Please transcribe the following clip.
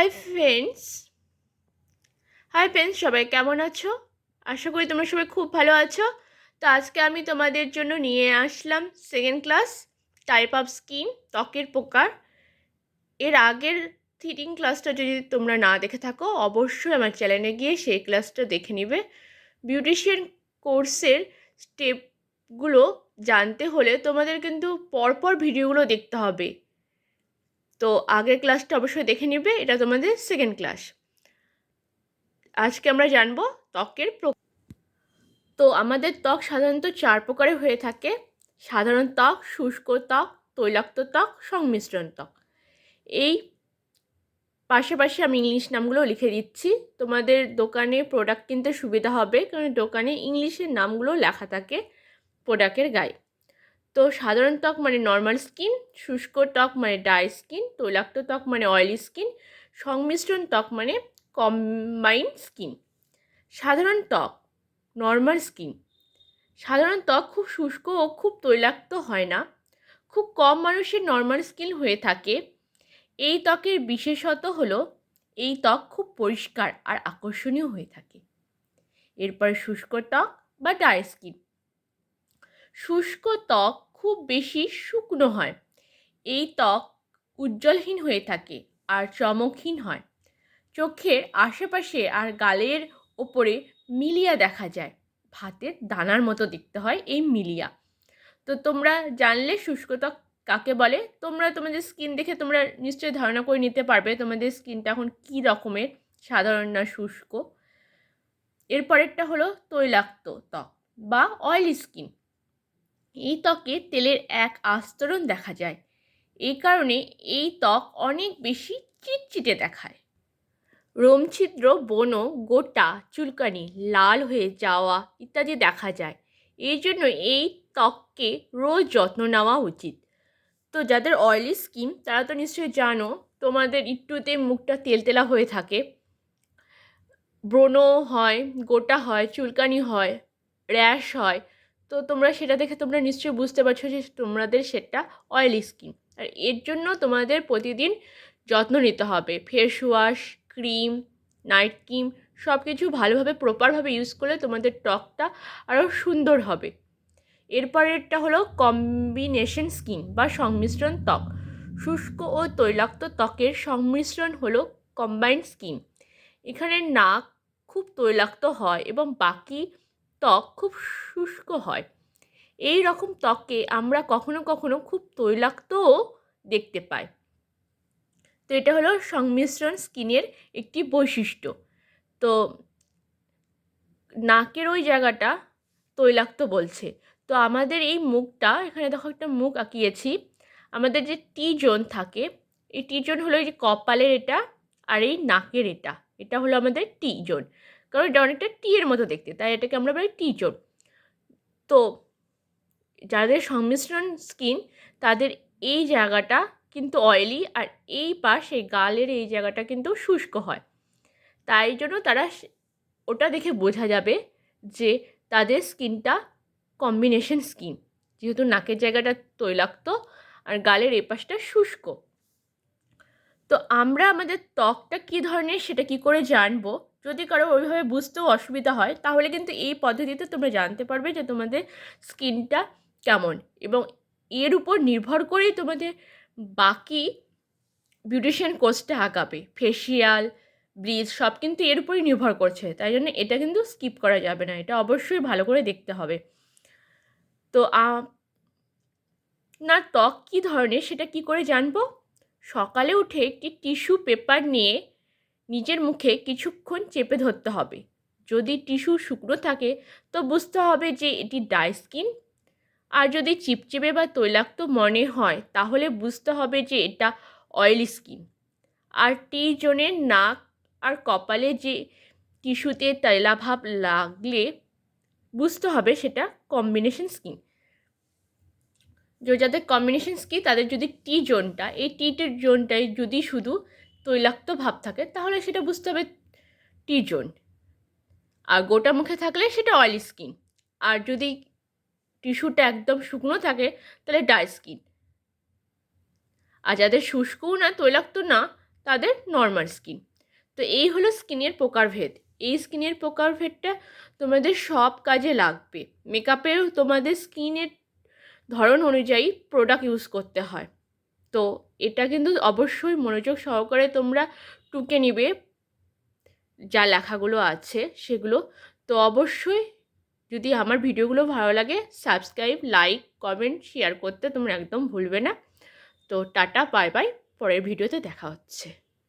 Hi friends hi friends সবাই কেমন আছো? আশা করি তোমরা সবাই খুব ভালো আছো। তো আজকে আমি তোমাদের জন্য নিয়ে আসলাম second class type of skin ত্বকের প্রকার। এর আগের থিটিং ক্লাসটা যদি তোমরা না দেখে থাকো, অবশ্যই আমার চ্যানেলে গিয়ে সেই ক্লাসটা দেখে নিবে। বিউটিশিয়ান কোর্সের স্টেপগুলো জানতে হলে তোমাদের কিন্তু পরপর ভিডিওগুলো দেখতে হবে। তো আগের ক্লাসটা অবশ্যই দেখে নেবে, এটা তোমাদের সেকেন্ড ক্লাস আজকে আমরা জানব ত্বকের তো আমাদের ত্বক সাধারণত চার প্রকারে হয়ে থাকে। সাধারণ ত্বক, শুষ্ক ত্বক, তৈলাক্ত ত্বক, সংমিশ্রণ ত্বক। এই পাশে পাশে আমি ইংলিশ নামগুলো লিখে দিচ্ছি। তোমাদের দোকানে প্রোডাক্ট কিনতে সুবিধা হবে, কারণ দোকানে ইংলিশের নামগুলো লেখা থাকে প্রোডাক্টের গায়ে। তো সাধারণ ত্বক মানে নর্মাল স্কিন শুষ্ক ত্বক মানে ড্রাই স্কিন তৈলাক্ত ত্বক মানে অয়েলি স্কিন সংমিশ্রণ ত্বক মানে কম্বাইন স্কিন সাধারণ ত্বক নর্মাল স্কিন সাধারণ ত্বক খুব শুষ্ক ও খুব তৈলাক্ত হয় না। খুব কম মানুষের নর্মাল স্কিন হয়ে থাকে। এই ত্বকের বিশেষত হলো, এই ত্বক খুব পরিষ্কার আর আকর্ষণীয় হয়ে থাকে। এরপর শুষ্ক ত্বক বা ড্রাই স্কিন শুষ্ক ত্বক খুব বেশি শুকনো হয়। এই ত্বক উজ্জ্বলহীন হয়ে থাকে আর চমকহীন হয়। চোখের আশেপাশে আর গালের ওপরে মিলিয়া দেখা যায়। ভাতের দানার মতো দেখতে হয় এই মিলিয়া। তো তোমরা জানলে শুষ্ক ত্বক কাকে বলে? তোমরা তোমাদের স্কিন দেখে তোমরা নিশ্চয়ই ধারণা করে নিতে পারবে তোমাদের স্কিনটা এখন কী রকমের। সাধারণ না শুষ্ক। এরপরেরটা হলো তৈলাক্ত ত্বক বা অয়েলি স্কিন এই ত্বকে তেলের এক আস্তরণ দেখা যায়। এই কারণে এই ত্বক অনেক বেশি চিটচিটে দেখায়। রোমছিদ্র, বন, গোটা, চুলকানি, লাল হয়ে যাওয়া ইত্যাদি দেখা যায়। এই জন্য এই ত্বককে রোজ যত্ন নেওয়া উচিত। তো যাদের অয়েলি স্কিন তারা তো নিশ্চয়ই জানো, তোমাদের একটুতে মুখটা তেলতেলা হয়ে থাকে। ব্রণ হয়, গোটা হয়, চুলকানি হয়, র্যাশ হয় তো তোমরা সেটা দেখে তোমরা নিশ্চয়ই বুঝতে পারছ যে তোমাদের সেটা অয়েলি স্কিন আর এর জন্য তোমাদের প্রতিদিন যত্ন নিতে হবে। Face wash cream night cream সব কিছু ভালোভাবে প্রপারভাবে ইউজ করলে তোমাদের ত্বকটা আরও সুন্দর হবে। এরপরেরটা হলো কম্বিনেশন স্কিন বা সংমিশ্রণ ত্বক। শুষ্ক ও তৈলাক্ত ত্বকের সংমিশ্রণ হলো কম্বাইন্ড স্কিন এখানে নাক খুব তৈলাক্ত হয় এবং বাকি ত্বক খুব শুষ্ক হয়। এই রকম ত্বককে আমরা কখনো কখনো খুব তৈলাক্তও দেখতে পাই। তো এটা হলো সংমিশ্রণ স্কিনের একটি বৈশিষ্ট্য। তো নাকের ওই জায়গাটা তৈলাক্ত বলছে। তো আমাদের এই মুখটা, এখানে দেখো একটা মুখ আঁকিয়েছি, আমাদের যে টি জোন থাকে, এই টি জোন হলো এই যে কপালের এটা আর এই নাকের এটা। এটা হলো আমাদের টি জোন কারণ এটা অনেকটা টি এর মতো দেখতে, তাই এটাকে আমরা বলি টি জোন তো যাদের সংমিশ্রণ স্কিন, তাদের এই জায়গাটা কিন্তু অয়েলি আর এই পাশ গালের এই জায়গাটা কিন্তু শুষ্ক হয়। তাই জন্য তারা ওটা দেখে বোঝা যাবে যে তাদের স্কিনটা কম্বিনেশন স্কিন যেহেতু নাকের জায়গাটা তৈলাক্ত আর গালের এই পাশটা শুষ্ক। তো আমরা আমাদের ত্বকটা কী ধরনের সেটা কি করে জানব? যদি কারও ওইভাবে বুঝতেও অসুবিধা হয়, তাহলে কিন্তু এই পদ্ধতিতে তোমরা জানতে পারবে যে তোমাদের স্কিনটা কেমন। এবং এর উপর নির্ভর করেই তোমাদের বাকি বিউটিশিয়ান কোর্সটা আঁকাবে ফেসিয়াল ব্লিচ সব কিন্তু এর উপরই নির্ভর করছে। তাই জন্য এটা কিন্তু স্কিপ করা যাবে না। এটা অবশ্যই ভালো করে দেখতে হবে। তো না ত্বক কী ধরনের সেটা কি করে জানব? সকালে উঠে একটি টিস্যু পেপার নিয়ে নিজের মুখে কিছুক্ষণ চেপে ধরতে হবে। যদি টিস্যু শুকনো থাকে, তো বুঝতে হবে যে এটি ডাই স্কিন। আর যদি চিপচিপে বা তৈলাক্ত মনে হয়, তাহলে বুঝতে হবে যে এটা অয়েলি স্কিন। আর টি জোনের নাক আর কপালে যে টিস্যুতে তৈলাভাব লাগলে বুঝতে হবে সেটা কম্বিনেশন স্কিন। যাদের কম্বিনেশন স্কিন তাদের যদি টি জোনটা, এই টিটের জোনটায় যদি শুধু তৈলাক্ত ভাব থাকে, তাহলে সেটা বুঝতে হবে টি জোন। আর গোটা মুখে থাকলে সেটা অয়েলি স্কিন আর যদি টিস্যুটা একদম শুকনো থাকে, তাহলে ড্রাই স্কিন আর যাদের শুষ্কও না, তৈলাক্ত না, তাদের নর্মাল স্কিন তো এই হলো স্কিনের প্রকারভেদ এই স্কিনের প্রকারভেদটা তোমাদের সব কাজে লাগবে। মেকআপেও তোমাদের স্কিনের ধরন অনুযায়ী প্রোডাক্ট ইউজ করতে হয়। তো এটা কিন্তু অবশ্যই মনোযোগ সহকারে তোমরা টুকে নিবে, যা লেখাগুলো আছে সেগুলো। তো অবশ্যই যদি আমার ভিডিওগুলো ভালো লাগে সাবস্ক্রাইব লাইক কমেন্ট শেয়ার করতে তোমরা একদম ভুলবে না। তো টাটা বাই বাই পরের ভিডিওতে দেখা হচ্ছে।